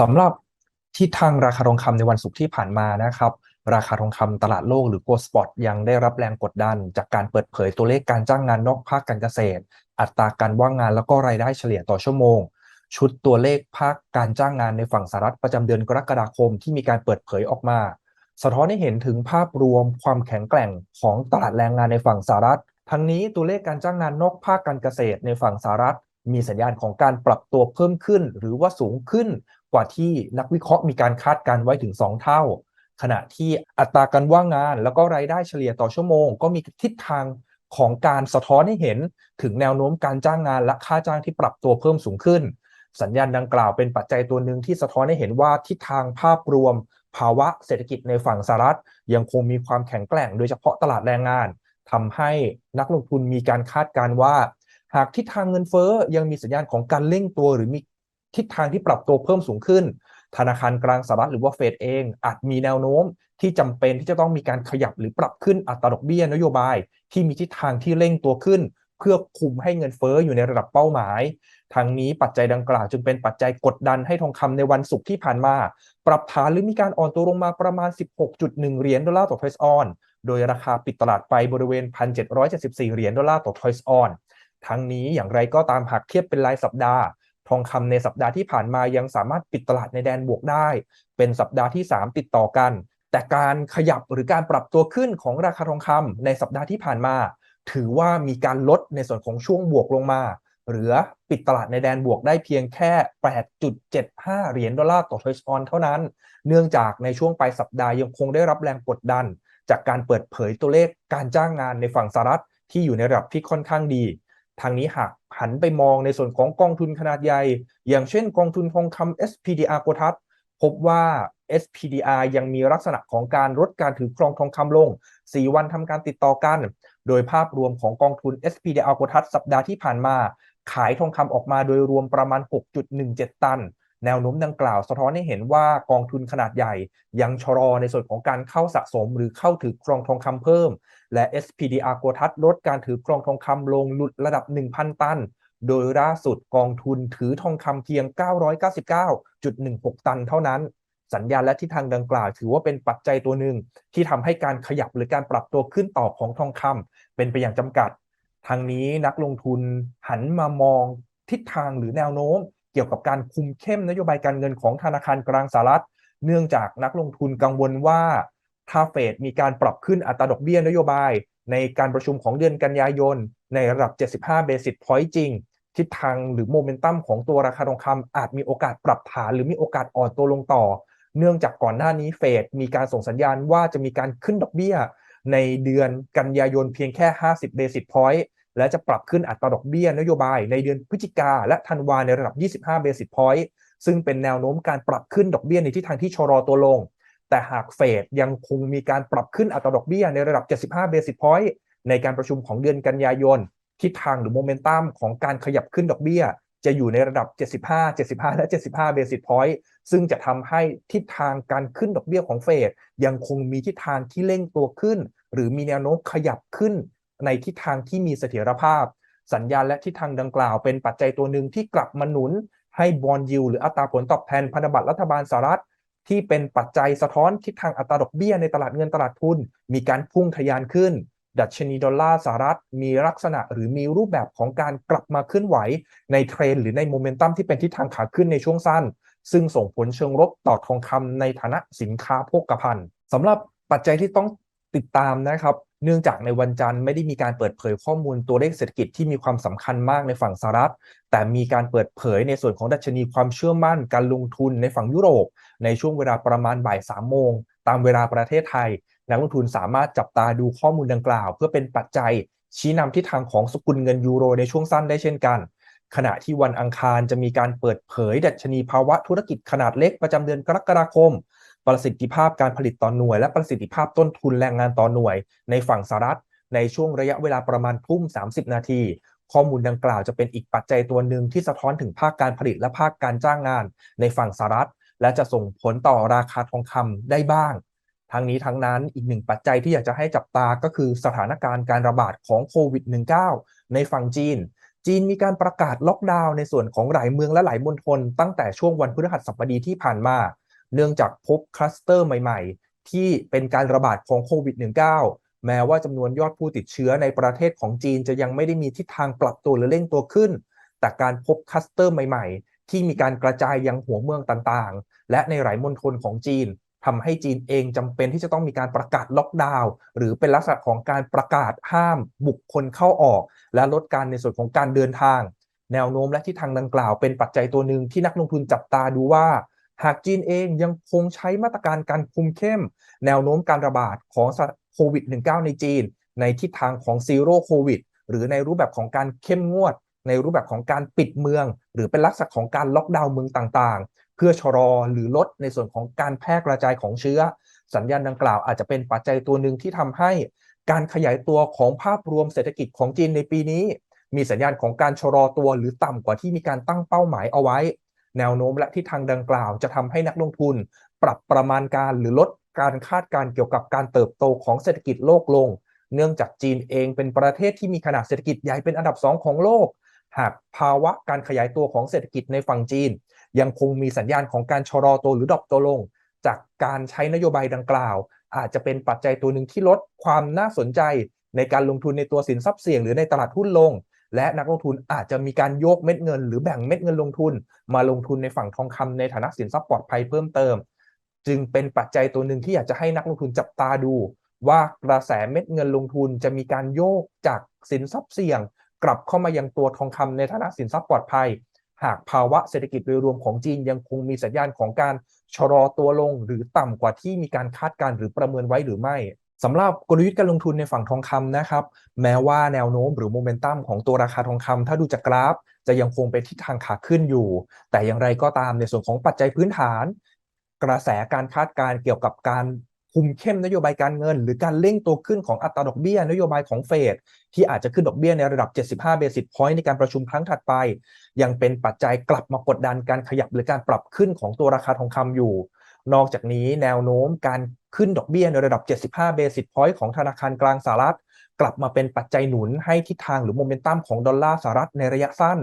สำหรับทิศทางราคาทองคำในวันศุกร์ที่ผ่านมานะครับ ราคาทองคำตลาดโลกหรือ Gold Spot ยังได้รับแรงกดดัน จากการเปิดเผยตัวเลขการจ้างงานนอกภาคการเกษตร อัตราการว่างงานแล้วก็รายได้เฉลี่ยต่อชั่วโมง ชุดตัวเลขภาคการจ้างงานในฝั่งสหรัฐประจำเดือนกรกฎาคมที่มีการเปิดเผยออกมา สะท้อนให้เห็นถึงภาพรวมความแข็งแกร่งของตลาดแรงงานในฝั่งสหรัฐ ทั้งนี้ตัวเลขการจ้างงานนอกภาคการเกษตรในฝั่งสหรัฐมีสัญญาณของการปรับตัวเพิ่มขึ้นหรือว่าสูงขึ้น กว่าที่นักวิเคราะห์มีการคาดการไว้ถึง 2 เท่า ขณะที่อัตราการว่างงานแล้วก็รายได้เฉลี่ยต่อชั่วโมง ก็มีทิศทางของการสะท้อนให้เห็นถึงแนวโน้มการจ้างงานและค่าจ้างที่ปรับตัวเพิ่มสูงขึ้น สัญญาณดังกล่าวเป็นปัจจัยตัวหนึ่งที่สะท้อนให้เห็นว่าทิศทางภาพรวม ภาวะเศรษฐกิจในฝั่งสหรัฐ ยังคงมีความแข็งแกร่งโดยเฉพาะตลาดแรงงานทำให้นักลงทุนมีการคาดการว่า หากทิศทางเงินเฟ้อยังมีสัญญาณของการเร่งตัวหรือมี ทิศทางที่ปรับตัวเพิ่มสูงขึ้น ธนาคารกลางสหรัฐหรือว่าเฟดเอง อาจมีแนวโน้มที่จำเป็นที่จะต้องมีการขยับหรือปรับขึ้นอัตราดอกเบี้ยนโยบาย ที่มีทิศทางที่เร่งตัวขึ้น เพื่อคุมให้เงินเฟ้ออยู่ในระดับเป้าหมายทางนี้ปัจจัยดังกล่าวจึงเป็นปัจจัยกดดันให้ทองคำในวันศุกร์ที่ผ่านมา ปรับฐานหรือมีการอ่อนตัวลงมาประมาณ 16.1 เหรียญดอลลาร์ต่อทอยส์ออน โดยราคาปิดตลาดไปบริเวณ 1,774 เหรียญดอลลาร์ต่อทอยส์ออนทั้งนี้อย่างไรก็ตามหากเทียบเป็นรายสัปดาห์ ทองคำในสัปดาห์ที่ผ่านมายังสามารถปิดตลาดในแดนบวกได้ เป็นสัปดาห์ที่ 3 ติดต่อกัน แต่การขยับหรือการปรับตัวขึ้นของราคาทองคำในสัปดาห์ที่ผ่านมา ถือว่ามีการลดในส่วนของช่วงบวกลงมา เหลือปิดตลาดในแดนบวกได้เพียงแค่ 8.75 เหรียญดอลลาร์ต่อทอยส์ออนเท่านั้น เนื่องจากในช่วงปลายสัปดาห์ยังคงได้รับแรงกดดัน จากการเปิดเผยตัวเลขการจ้างงานในฝั่งสหรัฐที่อยู่ในระดับที่ค่อนข้างดี ทางนี้หากหันไปมองในส่วนของกองทุนขนาดใหญ่ อย่างเช่นกองทุนทองคำ SPDR โกทัศพบว่า SPDR ยังมีลักษณะของการลดการถือครองทองคำลง 4 วันทำการติดต่อกัน โดยภาพรวมของกองทุน SPDR โกทัศสัปดาห์ที่ผ่านมา ขายทองคำออกมาโดยรวมประมาณ 6.17 ตัน แนวโน้มดังกล่าวสะท้อนให้เห็นว่ากองทุนขนาดใหญ่ ยังชะลอในส่วนของการเข้าสะสมหรือเข้าถือครองทองคำเพิ่ม และ SPDR โกทัศลดการถือครองทองคำลงหลุดระดับ 1,000 ตัน โดยล่าสุดกองทุนถือทองคำเพียง 999.16 ตันเท่านั้น สัญญาณและทิศทางดังกล่าว ถือว่าเป็นปัจจัยตัวหนึ่ง ที่ทำให้การขยับหรือการปรับตัวขึ้นต่อของทองคำเป็นไปอย่างจำกัดทางนี้นักลงทุนหันมามองทิศทางหรือแนวโน้ม เกี่ยวกับการคุมเข้มนโยบายการเงินของธนาคารกลางสหรัฐ เนื่องจากนักลงทุนกังวลว่าถ้าเฟดมีการปรับขึ้นอัตราดอกเบี้ยนโยบาย ในการประชุมของเดือนกันยายน ในระดับ 75 เบสิสพอยต์จริง ทิศทางหรือโมเมนตัมของตัวราคาทองคำอาจมีโอกาสปรับฐานหรือมีโอกาสอ่อนตัวลงต่อ เนื่องจากก่อนหน้านี้เฟดมีการส่งสัญญาณว่าจะมีการขึ้นดอกเบี้ย ในเดือนกันยายนเพียงแค่ 50 เบสิสพอยต์ และจะปรับขึ้นอัตราดอกเบี้ยนโยบายในเดือนพฤศจิกาและธันวาในระดับ 25 เบสิสพอยต์ซึ่งเป็นแนวโน้มการปรับขึ้นดอกเบี้ยในทิศทางที่ชะลอตัวลง แต่หากเฟดยังคงมีการปรับขึ้นอัตราดอกเบี้ยในระดับ 75 เบสิสพอยต์ในการประชุมของเดือนกันยายนทิศทางหรือโมเมนตัมของการขยับขึ้นดอกเบี้ย จะอยู่ในระดับ 75 75 และ 75 เบสิสพอยต์ซึ่งจะทำให้ทิศทางการขึ้นดอกเบี้ยของเฟดยังคงมีทิศทางที่เร่งตัวขึ้น หรือมีแนวโน้มขยับขึ้น ในทิศทางที่มีเสถียรภาพ สัญญาณและทิศทางดังกล่าวเป็นปัจจัยตัวหนึ่งที่กลับมาหนุน ให้บอลยิวหรืออัตราผลตอบแทนพันธบัตรรัฐบาลสหรัฐ ที่เป็นปัจจัยสะท้อนทิศทางอัตราดอกเบี้ยในตลาดเงินตลาดทุน มีการพุ่งทะยานขึ้น ดัชนีดอลลาร์สหรัฐ มีลักษณะหรือมีรูปแบบของการกลับมาเคลื่อนไหว ในเทรนหรือในโมเมนตัมที่เป็นทิศทางขาขึ้นในช่วงสั้น ซึ่งส่งผลเชิงลบต่อทองคำในฐานะสินค้าโภคภัณฑ์สำหรับปัจจัยที่ต้อง ติดตามนะครับ เนื่องจากในวันจันทร์ไม่ได้มีการเปิดเผยข้อมูลตัวเลขเศรษฐกิจที่มีความสำคัญมากในฝั่งสหรัฐ แต่มีการเปิดเผยในส่วนของดัชนีความเชื่อมั่นการลงทุนในฝั่งยุโรป ในช่วงเวลาประมาณบ่ายสามโมงตามเวลาประเทศไทย นักลงทุนสามารถจับตาดูข้อมูลดังกล่าว เพื่อเป็นปัจจัย ชี้นำทิศทางของสกุลเงินยูโรในช่วงสั้นได้เช่นกัน ขณะที่วันอังคารจะมีการเปิดเผยดัชนีภาวะธุรกิจขนาดเล็กประจำเดือนกรกฎาคม ประสิทธิภาพการผลิตต่อหน่วย และประสิทธิภาพต้นทุนแรงงานต่อหน่วย ในฝั่งสหรัฐ ในช่วงระยะเวลาประมาณทุ่ม 30 นาที ข้อมูลดังกล่าวจะเป็นอีกปัจจัยตัวหนึ่งที่สะท้อนถึงภาคการผลิตและภาคการจ้างงาน ในฝั่งสหรัฐ และจะส่งผลต่อราคาทองคำได้บ้างทั้งนี้ทั้งนั้นอีกหนึ่งปัจจัยที่อยากจะให้จับตาก็คือสถานการณ์การระบาดของโควิด -19 ในฝั่งจีน จีนมีการประกาศล็อกดาวน์ในส่วนของหลายเมืองและหลายมณฑลตั้งแต่ช่วงวันพฤหัสบดีที่ผ่านมา เนื่องจากพบคลัสเตอร์ใหม่ ๆ ที่เป็นการระบาดของโควิด -19 แม้ว่าจำนวนยอดผู้ติดเชื้อในประเทศของจีนจะยังไม่ได้มีทิศทางปรับตัวหรือเร่งตัวขึ้น แต่การพบคลัสเตอร์ใหม่ ๆ ที่มีการกระจายยังหัวเมืองต่างๆ และในหลายมณฑลของจีนทำให้จีนเองจำเป็นที่จะต้องมีการประกาศล็อกดาวน์หรือเป็นลักษณะของการประกาศห้ามบุคคลเข้าออก และลดการในส่วนของการเดินทาง แนวโน้มและทิศทางดังกล่าวเป็นปัจจัยตัวหนึ่งที่นักลงทุนจับตาดูว่า หากจีนเองยังคงใช้มาตรการการคุมเข้ม แนวโน้มการระบาดของโควิด -19 ในจีน ในทิศทางของซีโร่โควิดหรือในรูปแบบของการเข้มงวด ในรูปแบบของการปิดเมือง หรือเป็นลักษณะของการล็อกดาวน์เมืองต่างๆ เพื่อชะลอหรือลดในส่วนของการแพร่กระจายของเชื้อ สัญญาณดังกล่าวอาจจะเป็นปัจจัยตัวหนึ่งที่ทำให้ การขยายตัวของภาพรวมเศรษฐกิจของจีนในปีนี้ มีสัญญาณของการชะลอตัวหรือต่ำกว่าที่มีการตั้งเป้าหมายเอาไว้ แนวโน้มและทิศทางดังกล่าว จะทำให้นักลงทุน ปรับประมาณการหรือลดการคาดการเกี่ยวกับการเติบโตของเศรษฐกิจโลกลง เนื่องจากจีนเองเป็นประเทศที่มีขนาดเศรษฐกิจใหญ่เป็นอันดับสองของโลก หากภาวะการขยายตัวของเศรษฐกิจในฝั่งจีน ยังคงมีสัญญาณของการชะลอตัวหรือดรอปตัวลง จากการใช้นโยบายดังกล่าว อาจจะเป็นปัจจัยตัวหนึ่งที่ลดความน่าสนใจ ในการลงทุนในตัวสินทรัพย์เสี่ยงหรือในตลาดหุ้นลง และนักลงทุนอาจจะมีการโยกเม็ดเงิน หรือแบ่งเม็ดเงินลงทุน มาลงทุนในฝั่งทองคำในฐานะสินทรัพย์ปลอดภัยเพิ่มเติม จึงเป็นปัจจัยตัวหนึ่งที่อยากจะให้นักลงทุนจับตาดู ว่ากระแสเม็ดเงินลงทุนจะมีการโยกจากสินทรัพย์เสี่ยง กลับเข้ามายังตัวทองคำในฐานะสินทรัพย์ปลอดภัย หากภาวะเศรษฐกิจโดยรวมของจีนยังคงมีสัญญาณของการชะลอตัวลงหรือต่ำกว่าที่มีการคาดการหรือประเมินไว้หรือไม่ สำหรับกลยุทธ์การลงทุนในฝั่งทองคำนะครับ แม้ว่าแนวโน้มหรือโมเมนตัมของตัวราคาทองคำถ้าดูจากกราฟ จะยังคงเป็นทิศทางขาขึ้นอยู่ แต่อย่างไรก็ตามในส่วนของปัจจัยพื้นฐาน กระแสการคาดการเกี่ยวกับการคุมเข้มนโยบายการเงิน หรือการเร่งตัวขึ้นของอัตราดอกเบี้ยนโยบายของเฟดที่อาจจะขึ้นดอกเบี้ยในระดับ 75 เบสิสพอยต์ในการประชุมครั้งถัดไป ยังเป็นปัจจัยกลับมากดดันการขยับหรือการปรับขึ้นของตัวราคาทองคำอยู่ นอกจากนี้แนวโน้มการ ขึ้นดอกเบี้ยในระดับ 75 เบสิสพอยต์ของธนาคารกลางสหรัฐ กลับมาเป็นปัจจัยหนุนให้ทิศทางหรือโมเมนตัมของดอลลาร์สหรัฐในระยะสั้น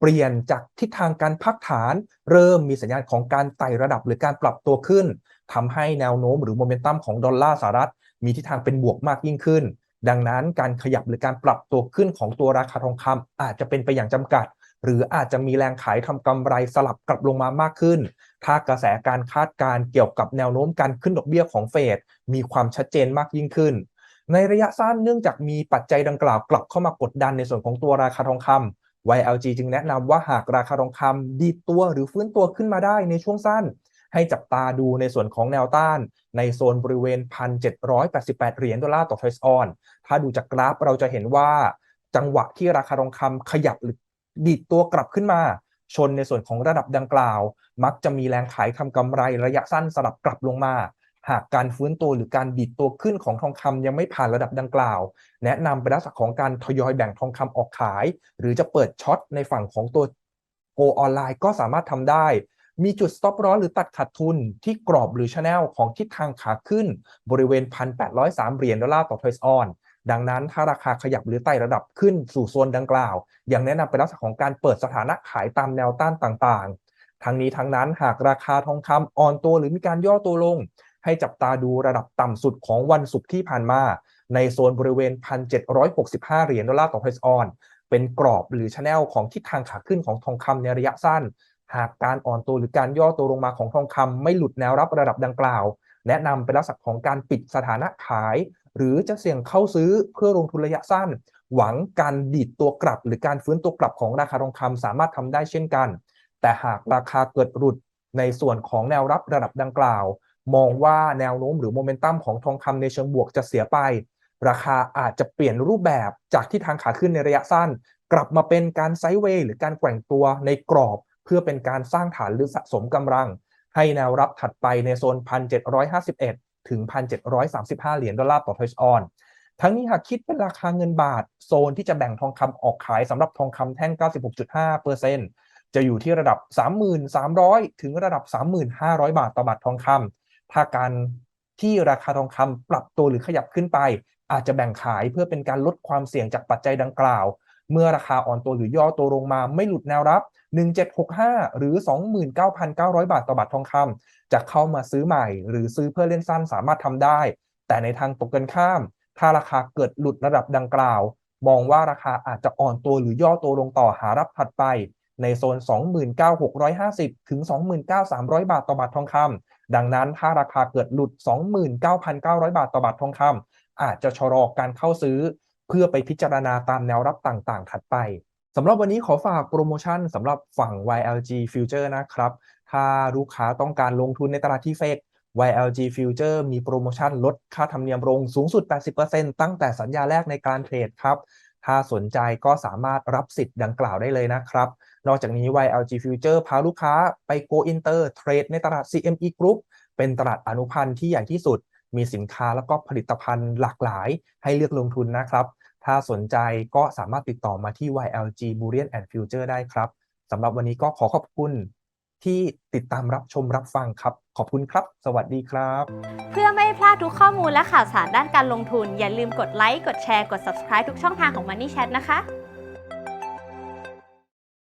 เปลี่ยนจากทิศทางการพักฐาน เริ่มมีสัญญาณของการไต่ระดับหรือการปรับตัวขึ้นทำให้แนวโน้มหรือโมเมนตัมของดอลลาร์สหรัฐ มีทิศทางเป็นบวกมากยิ่งขึ้น ดังนั้นการขยับหรือการปรับตัวขึ้นของตัวราคาทองคำอาจจะเป็นไปอย่างจำกัด หรืออาจจะมีแรงขายทำกำไรสลับกลับลงมามากขึ้น ถ้ากระแสการคาดการเกี่ยวกับแนวโน้มการขึ้นดอกเบี้ยของเฟดมีความชัดเจนมากยิ่งขึ้น ในระยะสั้นเนื่องจากมีปัจจัยดังกล่าวกลับเข้ามากดดันในส่วนของตัวราคาทองคำ YLG จึงแนะนำว่าหากราคาทองคำดีตัวหรือฟื้นตัวขึ้นมาได้ในช่วงสั้น ให้จับตาดูในส่วนของแนวต้าน ในโซนบริเวณ 1,788 เหรียญดอลลาร์ต่อทรออน ถ้าดูจากกราฟเราจะเห็นว่าจังหวะที่ราคาทองคำขยับหรือ ดีดตัวกลับขึ้นมา ชนในส่วนของระดับดังกล่าว มักจะมีแรงขายทำกำไรระยะสั้นสลับกลับลงมา หากการฟื้นตัวหรือการดีดตัวขึ้นของทองคำยังไม่ผ่านระดับดังกล่าว แนะนำเป็นลักษณะของการทยอยแบ่งทองคำออกขาย หรือจะเปิดช็อตในฝั่งของตัวโกออนไลน์ก็สามารถทำได้มีจุด stop loss หรือตัดขาดทุนที่กรอบหรือชแนลของทิศทางขาขึ้น บริเวณ 1,803 เหรียญดอลลาร์ต่อเทรสออน ดังนั้นถ้าราคาขยับหรือไต่ระดับขึ้นสู่โซนดังกล่าว ยังแนะนำเป็นลักษณะของการเปิดสถานะขายตามแนวต้านต่างๆ ทั้งนี้ทั้งนั้นหากราคาทองคำอ่อนตัวหรือมีการย่อตัวลง ให้จับตาดูระดับต่ำสุดของวันศุกร์ที่ผ่านมา ในโซนบริเวณ 1,765 เหรียญดอลลาร์ต่อเพสออน เป็นกรอบหรือชแนลของทิศทางขาขึ้นของทองคำในระยะสั้น หากการอ่อนตัวหรือการย่อตัวลงมาของทองคำไม่หลุดแนวรับระดับดังกล่าว แนะนำเป็นลักษณะของการปิดสถานะขาย หรือจะเสี่ยงเข้าซื้อเพื่อลงทุนระยะสั้น หวังการดีดตัวกลับ หรือการฟื้นตัวกลับของราคาทองคำสามารถทำได้เช่นกัน แต่หากราคาเกิดหลุดในส่วนของแนวรับระดับดังกล่าว มองว่าแนวโน้มหรือโมเมนตัมของทองคำในเชิงบวกจะเสียไป ราคาอาจจะเปลี่ยนรูปแบบจากที่ทางขาขึ้นในระยะสั้น กลับมาเป็นการไซด์เวย์หรือการแกว่งตัวในกรอบ เพื่อเป็นการสร้างฐานหรือสะสมกำลัง ให้แนวรับถัดไปในโซน 1,751 ถึง 1,735 เหรียญดอลลาร์ต่อทอยออนทั้งนี้หากคิดเป็นราคาเงินบาท โซนที่จะแบ่งทองคำออกขายสำหรับทองคำแท่ง 96.5%จะอยู่ที่ระดับ 3,300 ถึงระดับ 3,500 บาทต่อบาททองคำถ้าการที่ราคาทองคำปรับตัวหรือขยับขึ้นไป อาจจะแบ่งขายเพื่อเป็นการลดความเสี่ยงจากปัจจัยดังกล่าว เมื่อราคาอ่อนตัวหรือย่อตัวลงมาไม่หลุดแนวรับ 1765 หรือ 29,900 บาทต่อบาททองคำจะเข้ามาซื้อใหม่ หรือซื้อเพื่อเล่นสั้นสามารถทำได้ แต่ในทางตรงกันข้าม ถ้าราคาเกิดหลุดระดับดังกล่าว มองว่าราคาอาจจะอ่อนตัวหรือย่อตัวลงต่อหารับถัดไป ในโซน 29,650 ถึง 29,300 บาทต่อบาททองคำดังนั้นถ้าราคาเกิดหลุด 29,900 บาทต่อบาททองคำอาจจะชะลอการเข้าซื้อ เพื่อไปพิจารณาตามแนวรับต่างๆ ถัดไปำหรับวันนี้ขอฝากโปรโมชั่นสำหรับฝั่ง YLG Future นะครับ ถ้าลูกค้าต้องการลงทุนในตลาดที่เฟก YLG Future มีโปรโมชั่นลดค่าธรรมเนียมลงสูงสุด 80%ตั้งแต่สัญญาแรกในการเทรดครับ ถ้าสนใจก็สามารถรับสิทธิ์ดังกล่าวได้เลยนะครับ นอกจากนี้ YLG Future พาลูกค้าไป Go Inter เทรดในตลาด CME Group เป็นตลาดอนุพันธ์ที่ใหญ่ที่สุด มีสินค้าแล้วก็ผลิตภัณฑ์หลากหลายให้เลือกลงทุนนะครับ ถ้าสนใจก็สามารถติดต่อมาที่ YLG Bullion and Future ได้ครับสำหรับวันนี้ก็ขอขอบคุณที่ติดตามรับชมรับฟังครับ ขอบคุณครับ สวัสดีครับ เพื่อไม่ให้พลาดทุกข้อมูลและข่าวสารด้านการลงทุน อย่าลืมกดไลค์ กดแชร์ กด subscribe ทุกช่องทางของ Money Chat นะคะ